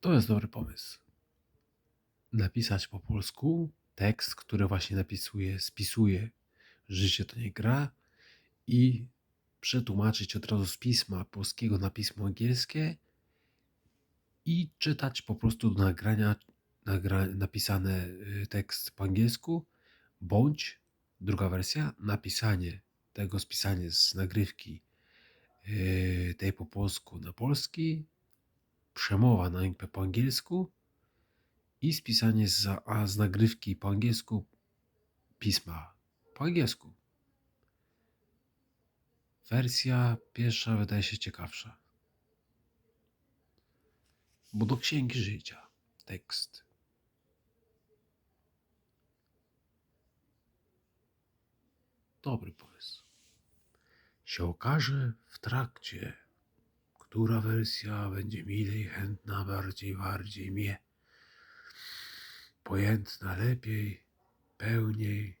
To jest dobry pomysł. Napisać po polsku tekst, który właśnie napisuje, spisuje Życie to nie gra i przetłumaczyć od razu z pisma polskiego na pismo angielskie i czytać po prostu do nagrania nagra, napisany y, tekst po angielsku, bądź druga wersja, napisanie tego, spisanie z nagrywki yy, tej po polsku na polski, przemowa na po angielsku i spisanie z, a z nagrywki po angielsku pisma po angielsku. Wersja pierwsza wydaje się ciekawsza. Bo do księgi życia tekst. Dobry pomysł. Się okaże w trakcie, która wersja będzie milej chętna, bardziej, bardziej mnie. Pojętna lepiej, pełniej,